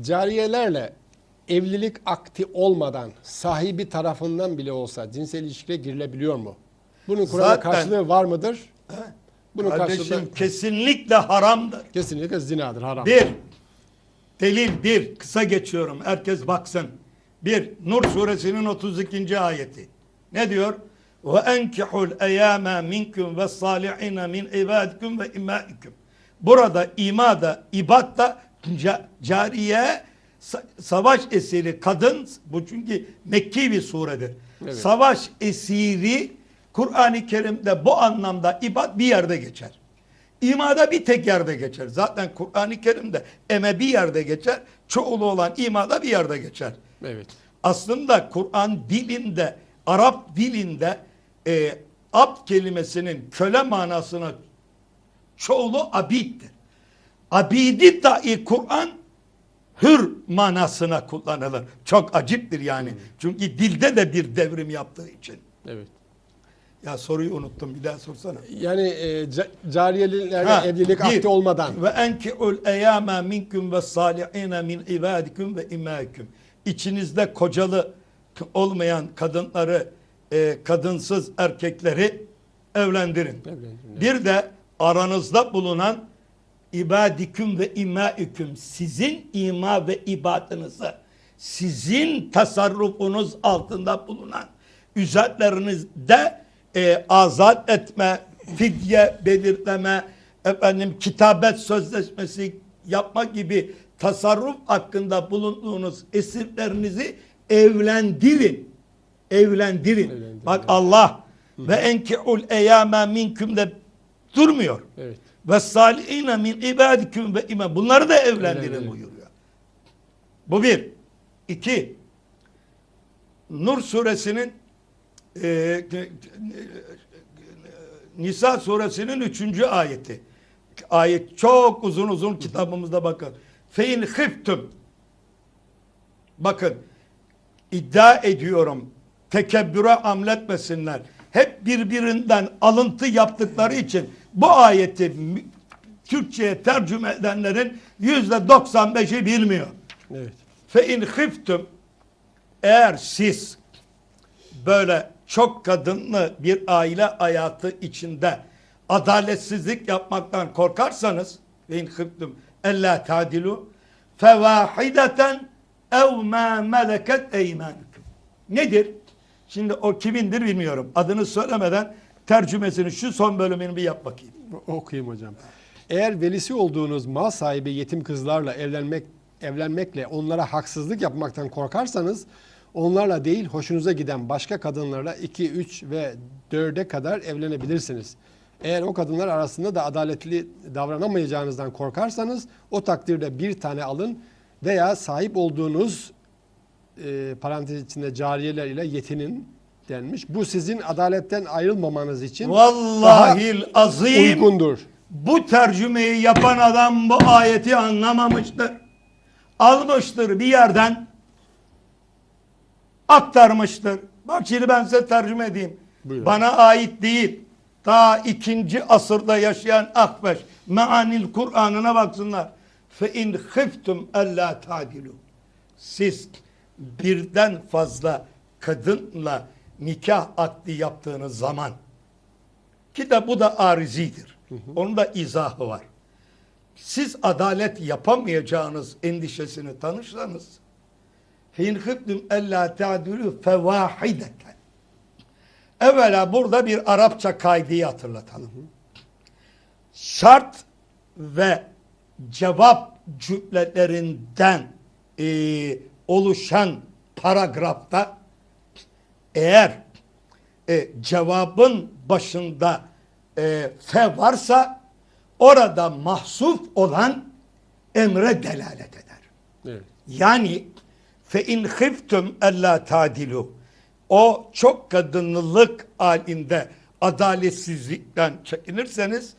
Cariyelerle evlilik akti olmadan sahibi tarafından bile olsa cinsel ilişkiye girilebiliyor mu? Bunun Kur'an'da Zaten- karşılığı var mıdır? Bunun Kardeşim karşılığı kesinlikle haramdır. kesinlikle zinadır, haram. Bir, delil bir, kısa geçiyorum. Herkes baksın. Bir, Nur suresinin 32. ayeti. Ne diyor? Ve enkihul eyyâme minkum ve salihine min ibadikum ve imaikum. Burada imada, ibatta ca- cariye sa- savaş esiri kadın bu çünkü Mekki bir suredir. Evet. Savaş esiri Kur'an-ı Kerim'de bu anlamda ibad bir yerde geçer. İmada bir tek yerde geçer. Zaten Kur'an-ı Kerim'de eme bir yerde geçer. Çoğulu olan imada bir yerde geçer. Evet. Aslında Kur'an dilinde, Arap dilinde e, abd kelimesinin köle manasına çoğulu abiddir. Abidi dahi Kur'an hür manasına kullanılır. Çok aciptir yani. Çünkü dilde de bir devrim yaptığı için. Evet. Ya soruyu unuttum bir daha sorsana. Yani e, ca- cariyelerle Ha, evlilik bir, akti olmadan Ve enki'ul eyyâme minkum ve salihine min ibadikum ve imâikum. İçinizde kocalı olmayan kadınları, e, kadınsız erkekleri evlendirin. Evlendirin, Bir de aranızda bulunan ibadiküm ve imâiküm sizin ima ve ibadınızı sizin tasarrufunuz altında bulunan üzerlerinizde e, azat etme, fidye belirleme, efendim kitabet sözleşmesi yapma gibi tasarruf hakkında bulunduğunuz esirlerinizi evlendirin. Evlendirin. Evlendirin, Bak. Allah ve enki'ul eyyâme minküm de durmuyor. evet. Ve salihine min ibadikum ve imam. Bunları da evlendirin Evlendirin. buyuruyor. Bu bir. İki. Nur suresinin e, e, Nisa suresinin üçüncü ayeti. Ayet çok uzun uzun kitabımızda bakın. Fein hiftum. Bakın iddia ediyorum tekebbüre amletmesinler. Hep birbirinden alıntı yaptıkları için bu ayeti Türkçe'ye tercüme edenlerin yüzde 95'i bilmiyor. Evet. Fe in khiftum eğer siz böyle çok kadınlı bir aile hayatı içinde adaletsizlik yapmaktan korkarsanız ve in khiftum ella tadilu fevahideten ev ma meleket eymanukum. Nedir? Şimdi o kimindir bilmiyorum. Adını söylemeden tercümesini şu son bölümünü bir yap bakayım. Okuyayım hocam. Eğer velisi olduğunuz mal sahibi yetim kızlarla evlenmek evlenmekle onlara haksızlık yapmaktan korkarsanız onlarla değil hoşunuza giden başka kadınlarla 2, 3 ve 4'e kadar evlenebilirsiniz. Eğer o kadınlar arasında da adaletli davranamayacağınızdan korkarsanız o takdirde bir tane alın veya sahip olduğunuz e, parantez içinde cariyeler ile yetinin denmiş. Bu sizin adaletten ayrılmamanız için Vallahil azim. uygundur. Bu tercümeyi yapan adam bu ayeti anlamamıştır. Almıştır bir yerden aktarmıştır. Bak şimdi ben size tercüme edeyim. Buyurun. Bana ait değil. Ta ikinci asırda yaşayan Akbeş meanil Kur'an'ına baksınlar. Fe in khiftum alla tadilu. Siz birden fazla kadınla nikah akdi yaptığınız zaman ki de bu da arizidir. Onun da izahı var. Siz adalet yapamayacağınız endişesini tanışsanız hin hıbdüm ella ta'dülü fevahideten. Evvela burada bir Arapça kaydı hatırlatalım. Şart ve cevap cümlelerinden e, oluşan paragrafta eğer e, cevabın başında e, fe varsa orada mahsuf olan emre delalet eder. Evet. Yani fe in khiftum alla tadilu o çok kadınlılık halinde adaletsizlikten çekinirseniz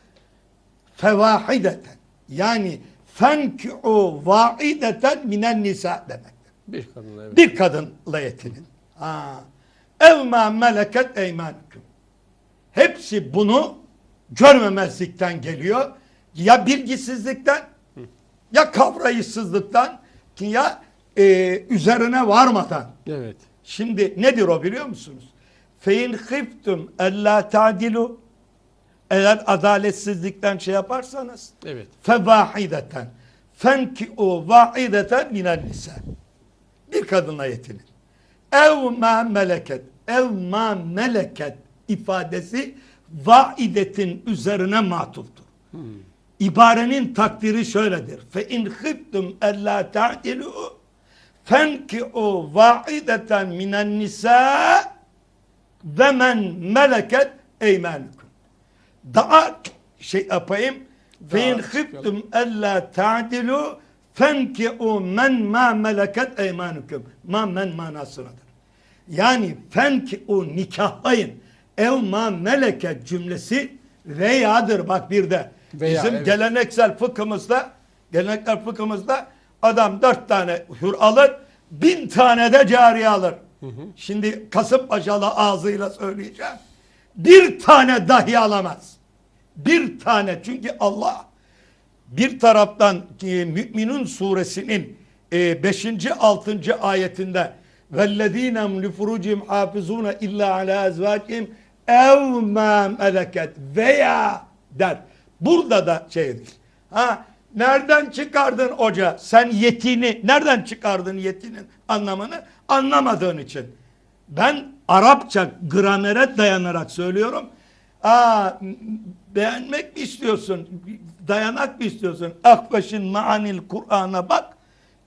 fevahideten yani fenki'u vaideten minen nisa demektir. Bir kadınla evet. Bir kadınla yetinin. Ha. Ev ma meleket eymanukum. Hepsi bunu görmemezlikten geliyor. Ya bilgisizlikten ya kavrayışsızlıktan ya e, üzerine varmadan. Evet. Şimdi nedir o biliyor musunuz? Fein khiftum ella ta'dilu eğer adaletsizlikten şey yaparsanız Evet. fevahideten fenki o vahideten minen nisa bir kadınla yetinin. Ev ma meleket ev ma meleket ifadesi vaidetin üzerine matuftur. İbarenin takdiri şöyledir. Fe in khiftum ella ta'dilu fenki o vahideten minen nisa ve men meleket eymanukum. Daha şey yapayım. Fe in khiftum ella ta'dilu fenki'u men ma meleket eymanukum. Ma men manasınadır. Yani fenki'u nikahlayın. Ev ma meleket cümlesi veyadır bak bir de. Veya, Bizim evet. geleneksel fıkhımızda geleneksel fıkhımızda adam dört tane hür alır bin tane de cariye alır. Şimdi Kasımpaşalı ağzıyla söyleyeceğim. Bir tane dahi alamaz. Bir tane çünkü Allah bir taraftan e, Müminun suresinin 5. 6. ayetinde vellezînem li hafizûne illa alâ ezvâcihim ev meleket veya der. Burada da şeydir. Ha, nereden çıkardın hoca? Sen yetini nereden çıkardın yetinin anlamını? Anlamadığın için. Ben Arapça gramere dayanarak söylüyorum. Aa, beğenmek mi istiyorsun? Dayanak mı istiyorsun? Akbaş'ın maanil Kur'an'a bak.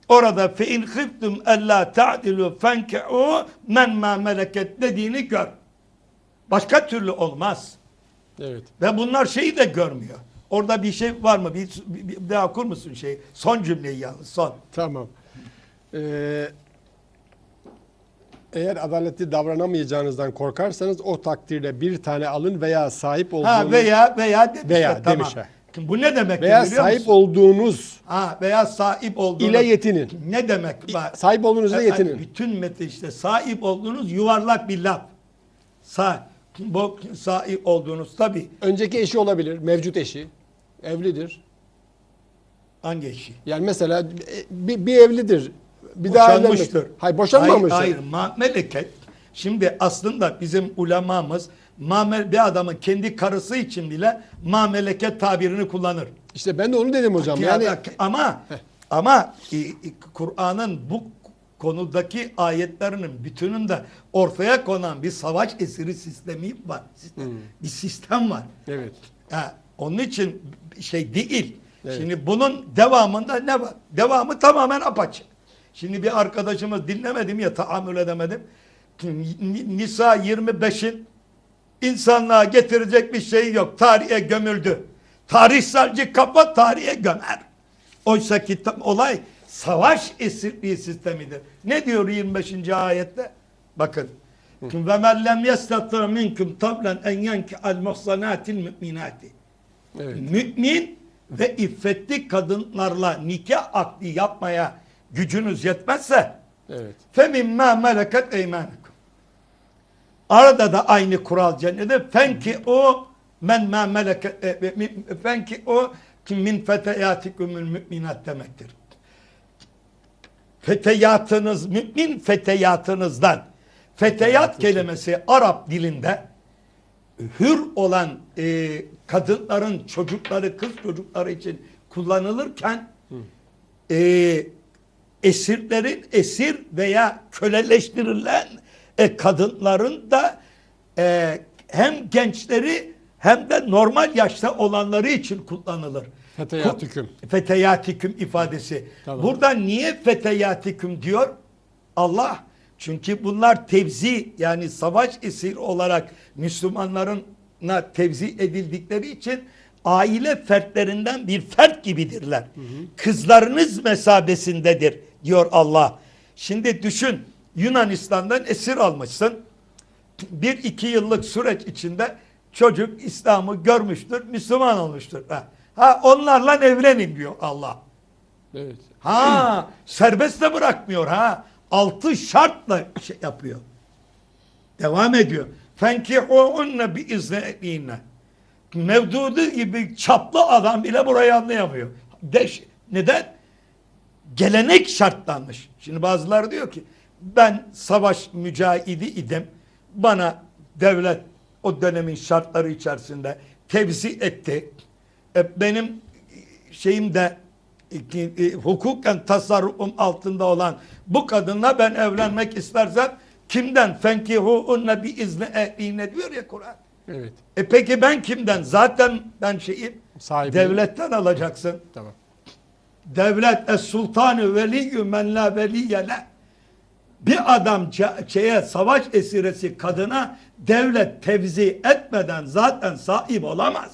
Orada fe in khiftum alla ta'dilu fenki'u men ma meleket dediğini gör. Başka türlü olmaz. Evet. Ve bunlar şeyi de görmüyor. Orada bir şey var mı? Bir, bir, bir daha okur musun şey? Son cümleyi yalnız son. Tamam. Ee, eğer adaletli davranamayacağınızdan korkarsanız o takdirde bir tane alın veya sahip olduğunuz Ha veya veya demiş. Veya ya, tamam. demiş ha. Şimdi bu ne demek veya biliyor sahip musun? olduğunuz Ha veya sahip olduğunuz. ile yetinin. Ne demek? Bak, Sahip olduğunuzla e, yetinin. Bütün metin işte sahip olduğunuz yuvarlak bir laf. Sa bu sahip olduğunuz tabi Önceki eşi olabilir, mevcut eşi. Evlidir. hangi eşi? Yani mesela bir, bir evlidir. Bir daha Boşanmıştır. evlenmek. Hayır boşanmamıştır. Hayır, hayır. Ma meleket. Şimdi aslında bizim ulemamız bir adamın kendi karısı için bile ma meleket tabirini kullanır. İşte ben de onu dedim hocam. Yani Yani ama ama e, e, Kur'an'ın bu konudaki ayetlerinin bütününde ortaya konan bir savaş esiri sistemi var. Sistem- Hmm. Bir sistem var. evet. Ha, onun için şey değil. Evet. Şimdi bunun devamında ne var? Devamı tamamen apaçık. Şimdi bir arkadaşımız dinlemedim ya tahammül edemedim. Nisa 25'in İnsanlığa getirecek bir şey yok. Tarihe gömüldü. Tarih sadece kafa tarihe gömer. Oysa ki olay savaş esirliği sistemidir. Ne diyor 25. ayette? Bakın. Ve men lem yestatir minkum tablen en yenki al muhsanatil müminati. Mümin ve iffetli kadınlarla nikah akdi yapmaya gücünüz yetmezse Evet. Femimma meleket eymanek. Arada da aynı kural cennette fenki o men ma meleket e, fenki o min feteyatikumul müminat demektir. Feteyatınız mümin feteyatınızdan. Feteyat kelimesi. Arap dilinde hür olan e, kadınların çocukları kız çocukları için kullanılırken e, esirlerin esir veya köleleştirilen e, kadınların da e, hem gençleri hem de normal yaşta olanları için kullanılır. Feteyatüküm. Ku- Feteyatüküm ifadesi. Tamam. Burada niye feteyatüküm diyor? Allah çünkü bunlar tevzi yani savaş esir olarak Müslümanlarına tevzi edildikleri için aile fertlerinden bir fert gibidirler. Kızlarınız mesabesindedir diyor Allah. Şimdi düşün Yunanistan'dan esir almışsın. Bir iki yıllık süreç içinde çocuk İslam'ı görmüştür, Müslüman olmuştur. Ha, ha onlarla evlenin diyor Allah. Evet. Ha serbest de bırakmıyor ha. Altı şartla şey yapıyor. Devam ediyor. Fenkihuunne bi izne'ine. Mevdudu gibi çaplı adam bile burayı anlayamıyor. Deş, neden? gelenek şartlanmış. Şimdi bazıları diyor ki ben savaş mücahidi idim. Bana devlet o dönemin şartları içerisinde tevzi etti. E, benim şeyim de e, e, hukuken tasarrufum altında olan bu kadınla ben evlenmek istersem kimden fenkihuunne bi izni ehline diyor ya Kur'an. Evet. E peki ben kimden? Zaten ben şeyim Sahibi. devletten alacaksın. Tamam. Devlet es sultanı veliyyü men la veliyye le. Bir adam şeye savaş esiresi kadına devlet tevzi etmeden zaten sahip olamaz.